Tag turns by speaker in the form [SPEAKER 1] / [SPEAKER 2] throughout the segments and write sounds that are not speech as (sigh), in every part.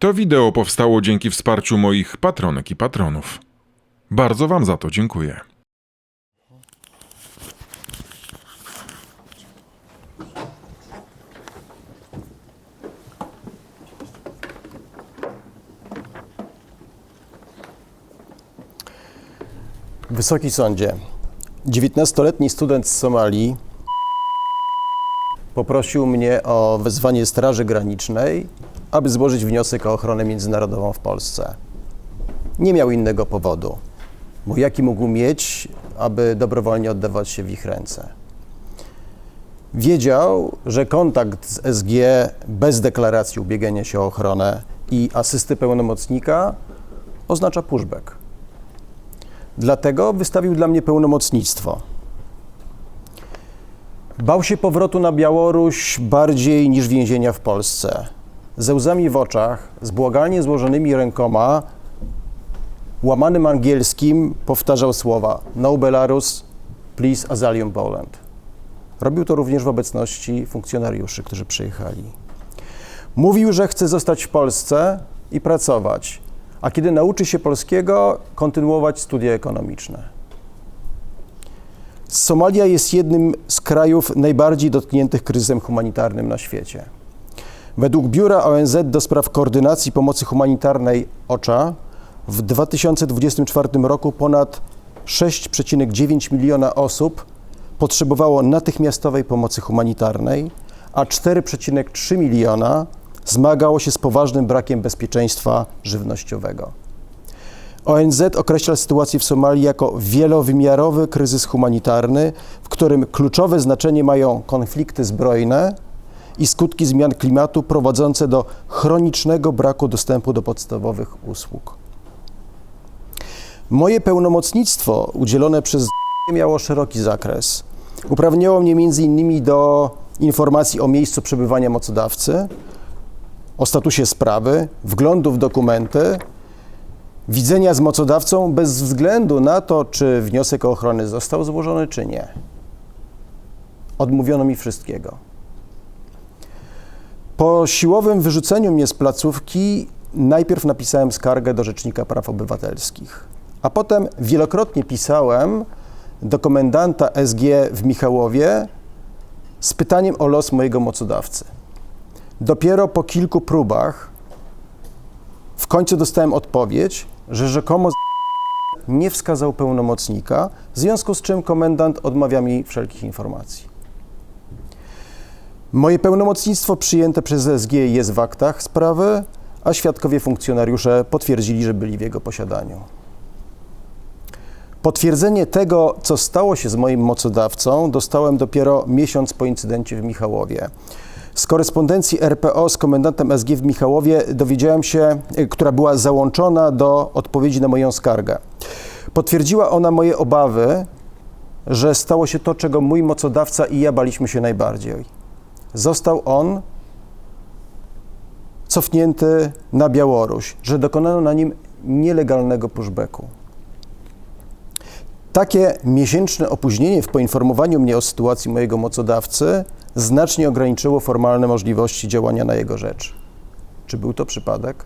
[SPEAKER 1] To wideo powstało dzięki wsparciu moich patronek i patronów. Bardzo Wam za to dziękuję.
[SPEAKER 2] Wysoki Sądzie, 19-letni student z Somalii poprosił mnie o wezwanie Straży Granicznej, aby złożyć wniosek o ochronę międzynarodową w Polsce. Nie miał innego powodu, bo jaki mógł mieć, aby dobrowolnie oddawać się w ich ręce. Wiedział, że kontakt z SG bez deklaracji ubiegania się o ochronę i asysty pełnomocnika oznacza pushback. Dlatego wystawił dla mnie pełnomocnictwo. Bał się powrotu na Białoruś bardziej niż więzienia w Polsce. Ze łzami w oczach, z błagalnie złożonymi rękoma, łamanym angielskim powtarzał słowa No Belarus, please Asylum Poland. Robił to również w obecności funkcjonariuszy, którzy przyjechali. Mówił, że chce zostać w Polsce i pracować, a kiedy nauczy się polskiego, kontynuować studia ekonomiczne. Somalia jest jednym z krajów najbardziej dotkniętych kryzysem humanitarnym na świecie. Według Biura ONZ do spraw koordynacji pomocy humanitarnej OCHA w 2024 roku ponad 6,9 miliona osób potrzebowało natychmiastowej pomocy humanitarnej, a 4,3 miliona zmagało się z poważnym brakiem bezpieczeństwa żywnościowego. ONZ określa sytuację w Somalii jako wielowymiarowy kryzys humanitarny, w którym kluczowe znaczenie mają konflikty zbrojne i skutki zmian klimatu prowadzące do chronicznego braku dostępu do podstawowych usług. Moje pełnomocnictwo udzielone przez (laughs) miało szeroki zakres. Uprawniało mnie m.in. do informacji o miejscu przebywania mocodawcy, o statusie sprawy, wglądu w dokumenty, widzenia z mocodawcą bez względu na to, czy wniosek o ochronę został złożony, czy nie. Odmówiono mi wszystkiego. Po siłowym wyrzuceniu mnie z placówki najpierw napisałem skargę do Rzecznika Praw Obywatelskich, a potem wielokrotnie pisałem do komendanta SG w Michałowie z pytaniem o los mojego mocodawcy. Dopiero po kilku próbach w końcu dostałem odpowiedź, że rzekomo nie wskazał pełnomocnika, w związku z czym komendant odmawia mi wszelkich informacji. Moje pełnomocnictwo przyjęte przez SG jest w aktach sprawy, a świadkowie funkcjonariusze potwierdzili, że byli w jego posiadaniu. Potwierdzenie tego, co stało się z moim mocodawcą, dostałem dopiero miesiąc po incydencie w Michałowie. Z korespondencji RPO z komendantem SG w Michałowie dowiedziałem się, y, która była załączona do odpowiedzi na moją skargę. Potwierdziła ona moje obawy, że stało się to, czego mój mocodawca i ja baliśmy się najbardziej. Został on cofnięty na Białoruś, że dokonano na nim nielegalnego pushbacku. Takie miesięczne opóźnienie w poinformowaniu mnie o sytuacji mojego mocodawcy znacznie ograniczyło formalne możliwości działania na jego rzecz. Czy był to przypadek?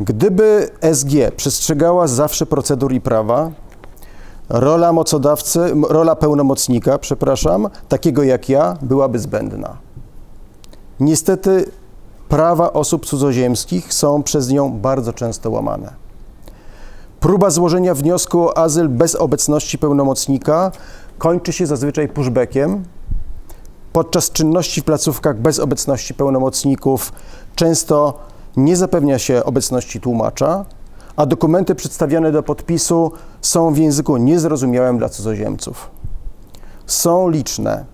[SPEAKER 2] Gdyby SG przestrzegała zawsze procedur i prawa, rola mocodawcy, rola pełnomocnika, przepraszam, takiego jak ja, byłaby zbędna. Niestety prawa osób cudzoziemskich są przez nią bardzo często łamane. Próba złożenia wniosku o azyl bez obecności pełnomocnika kończy się zazwyczaj pushbackiem. Podczas czynności w placówkach bez obecności pełnomocników często nie zapewnia się obecności tłumacza, a dokumenty przedstawiane do podpisu są w języku niezrozumiałym dla cudzoziemców. Są liczne,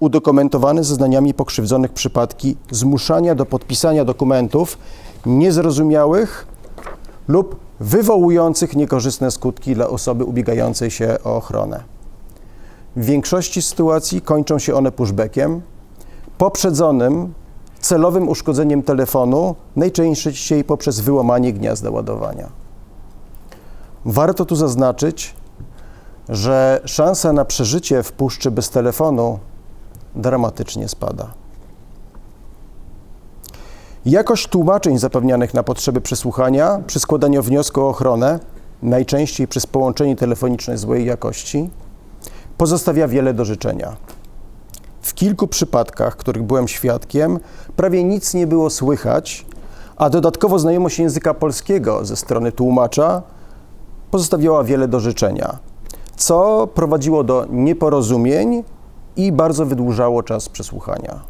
[SPEAKER 2] udokumentowane zeznaniami pokrzywdzonych przypadki zmuszania do podpisania dokumentów niezrozumiałych lub wywołujących niekorzystne skutki dla osoby ubiegającej się o ochronę. W większości sytuacji kończą się one pushbackiem, poprzedzonym celowym uszkodzeniem telefonu, najczęściej poprzez wyłamanie gniazda ładowania. Warto tu zaznaczyć, że szansa na przeżycie w puszczy bez telefonu dramatycznie spada. Jakość tłumaczeń zapewnianych na potrzeby przesłuchania przy składaniu wniosku o ochronę, najczęściej przez połączenie telefoniczne złej jakości, pozostawia wiele do życzenia. W kilku przypadkach, których byłem świadkiem, prawie nic nie było słychać, a dodatkowo znajomość języka polskiego ze strony tłumacza pozostawiała wiele do życzenia, co prowadziło do nieporozumień i bardzo wydłużało czas przesłuchania.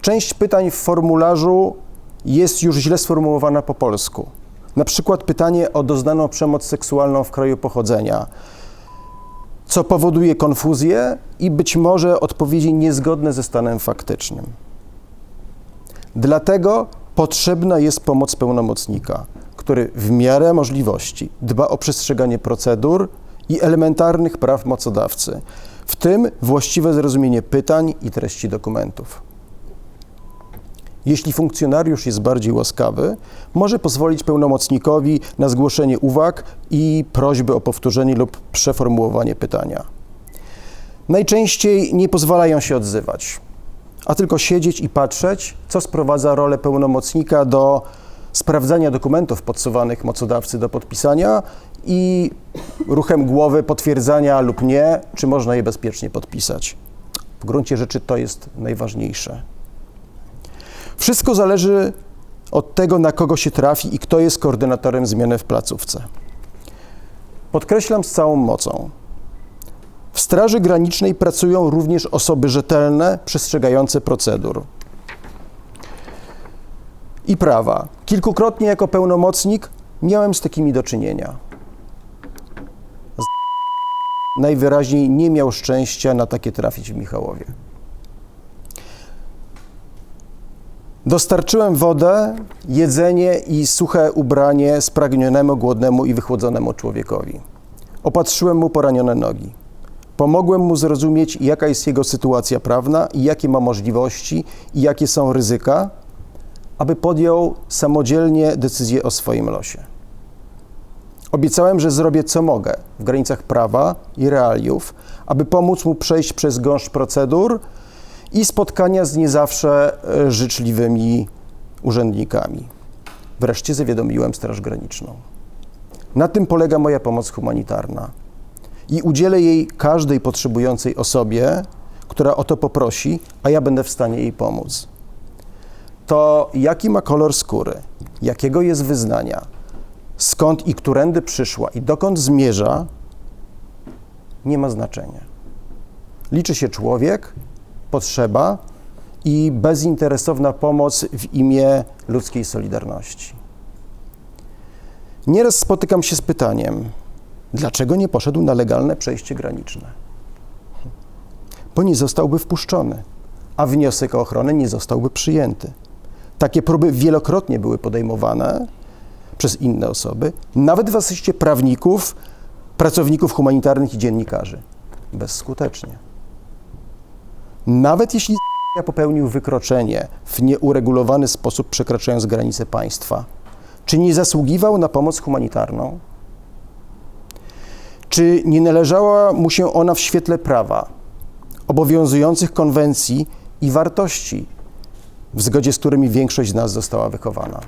[SPEAKER 2] Część pytań w formularzu jest już źle sformułowana po polsku. Na przykład pytanie o doznaną przemoc seksualną w kraju pochodzenia, co powoduje konfuzję i być może odpowiedzi niezgodne ze stanem faktycznym. Dlatego potrzebna jest pomoc pełnomocnika, który w miarę możliwości dba o przestrzeganie procedur i elementarnych praw mocodawcy, w tym właściwe zrozumienie pytań i treści dokumentów. Jeśli funkcjonariusz jest bardziej łaskawy, może pozwolić pełnomocnikowi na zgłoszenie uwag i prośby o powtórzenie lub przeformułowanie pytania. Najczęściej nie pozwalają się odzywać, a tylko siedzieć i patrzeć, co sprowadza rolę pełnomocnika do sprawdzania dokumentów podsuwanych mocodawcy do podpisania i ruchem głowy potwierdzania lub nie, czy można je bezpiecznie podpisać. W gruncie rzeczy to jest najważniejsze. Wszystko zależy od tego, na kogo się trafi i kto jest koordynatorem zmiany w placówce. Podkreślam z całą mocą. W Straży Granicznej pracują również osoby rzetelne, przestrzegające procedur i prawa. Kilkukrotnie jako pełnomocnik miałem z takimi do czynienia. Z- Najwyraźniej nie miał szczęścia na takie trafić w Michałowie. Dostarczyłem wodę, jedzenie i suche ubranie spragnionemu, głodnemu i wychłodzonemu człowiekowi. Opatrzyłem mu poranione nogi. Pomogłem mu zrozumieć, jaka jest jego sytuacja prawna i jakie ma możliwości i jakie są ryzyka, aby podjął samodzielnie decyzję o swoim losie. Obiecałem, że zrobię co mogę w granicach prawa i realiów, aby pomóc mu przejść przez gąszcz procedur i spotkania z nie zawsze e, życzliwymi urzędnikami. Wreszcie zawiadomiłem Straż Graniczną. Na tym polega moja pomoc humanitarna i udzielę jej każdej potrzebującej osobie, która o to poprosi, a ja będę w stanie jej pomóc. To jaki ma kolor skóry, jakiego jest wyznania, skąd i którędy przyszła i dokąd zmierza, nie ma znaczenia. Liczy się człowiek, potrzeba i bezinteresowna pomoc w imię ludzkiej solidarności. Nieraz spotykam się z pytaniem, dlaczego nie poszedł na legalne przejście graniczne? Bo nie zostałby wpuszczony, a wniosek o ochronę nie zostałby przyjęty. Takie próby wielokrotnie były podejmowane przez inne osoby, nawet w asyście prawników, pracowników humanitarnych i dziennikarzy. Bezskutecznie. Nawet jeśli popełnił wykroczenie w nieuregulowany sposób, przekraczając granice państwa, czy nie zasługiwał na pomoc humanitarną? Czy nie należała mu się ona w świetle prawa, obowiązujących konwencji i wartości, w zgodzie z którymi większość z nas została wychowana?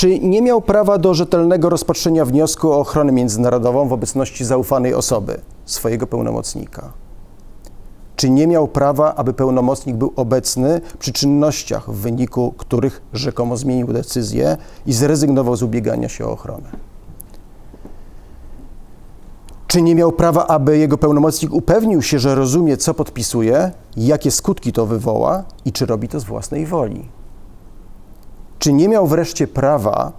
[SPEAKER 2] Czy nie miał prawa do rzetelnego rozpatrzenia wniosku o ochronę międzynarodową w obecności zaufanej osoby, swojego pełnomocnika? Czy nie miał prawa, aby pełnomocnik był obecny przy czynnościach, w wyniku których rzekomo zmienił decyzję i zrezygnował z ubiegania się o ochronę? Czy nie miał prawa, aby jego pełnomocnik upewnił się, że rozumie, co podpisuje, jakie skutki to wywoła i czy robi to z własnej woli? Czy nie miał wreszcie prawa,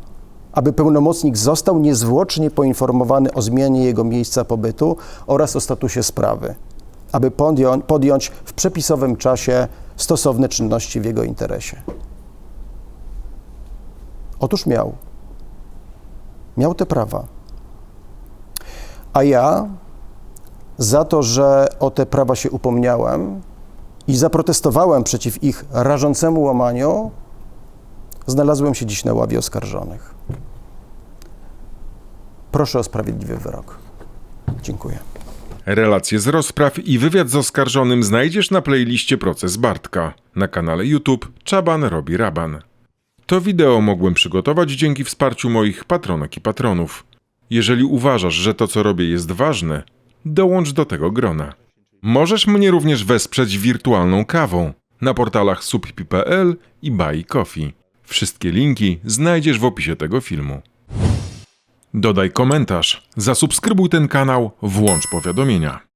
[SPEAKER 2] aby pełnomocnik został niezwłocznie poinformowany o zmianie jego miejsca pobytu oraz o statusie sprawy, aby podją- podjąć w przepisowym czasie stosowne czynności w jego interesie? Otóż miał. Miał te prawa. A ja za to, że o te prawa się upomniałem i zaprotestowałem przeciw ich rażącemu łamaniu, znalazłem się dziś na ławie oskarżonych. Proszę o sprawiedliwy wyrok. Dziękuję.
[SPEAKER 1] Relacje z rozpraw i wywiad z oskarżonym znajdziesz na playliście Proces Bartka na kanale YouTube Czaban robi raban. To wideo mogłem przygotować dzięki wsparciu moich patronek i patronów. Jeżeli uważasz, że to co robię jest ważne, dołącz do tego grona. Możesz mnie również wesprzeć wirtualną kawą na portalach subpi.pl i Buy Coffee. Wszystkie linki znajdziesz w opisie tego filmu. Dodaj komentarz, zasubskrybuj ten kanał, włącz powiadomienia.